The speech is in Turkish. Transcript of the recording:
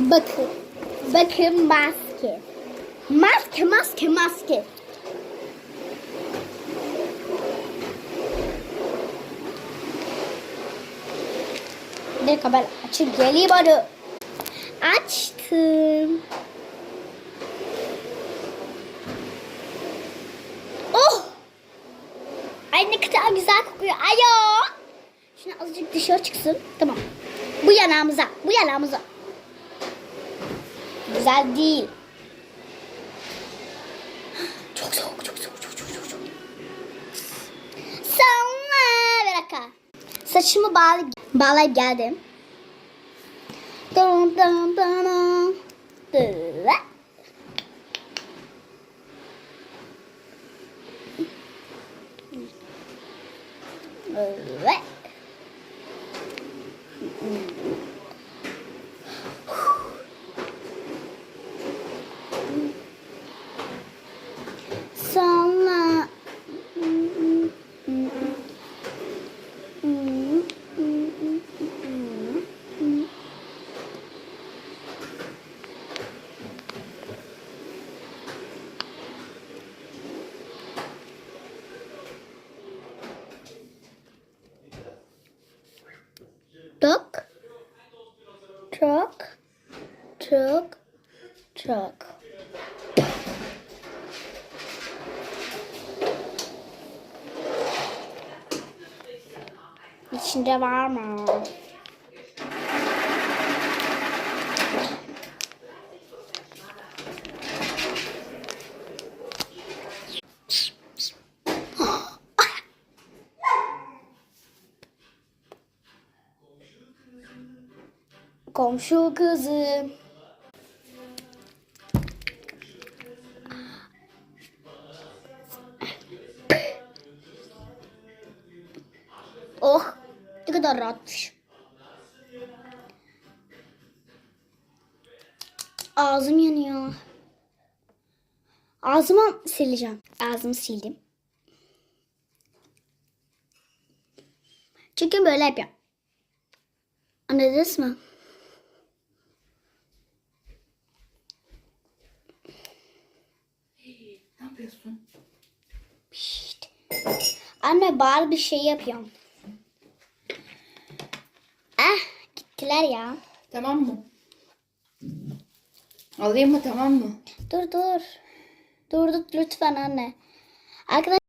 Bakın. Bakın maske. Maske, maske, maske. Bir dakika ben açıp geleyim bana. Açtım. Oh! Ay ne kadar güzel kokuyor. Ayo! Şimdi azıcık dışarı çıksın. Tamam. Bu yanağımıza. Bu yanağımıza. Güzel değil. Çok soğuk, çok soğuk, çok çok çok çok. Sonra bir dakika. Saçımı bağlı, bağlayıp geldim. Dum dum dum dum. Böyle. Böyle. Sonra Çok. Çok. Çok. Çok. İçinde var mı? Komşu kızı. Oh, ne kadar rahatmış. Ağzım yanıyor. Ağzımı sileceğim. Ağzımı sildim. Çünkü böyle yapıyorum. Anladınız mı? Anne bari bir şey yapıyorum. Ah gittiler ya. Tamam mı? Alayım mı tamam mı? Dur dur. Dur dur lütfen anne. Arkadaşlar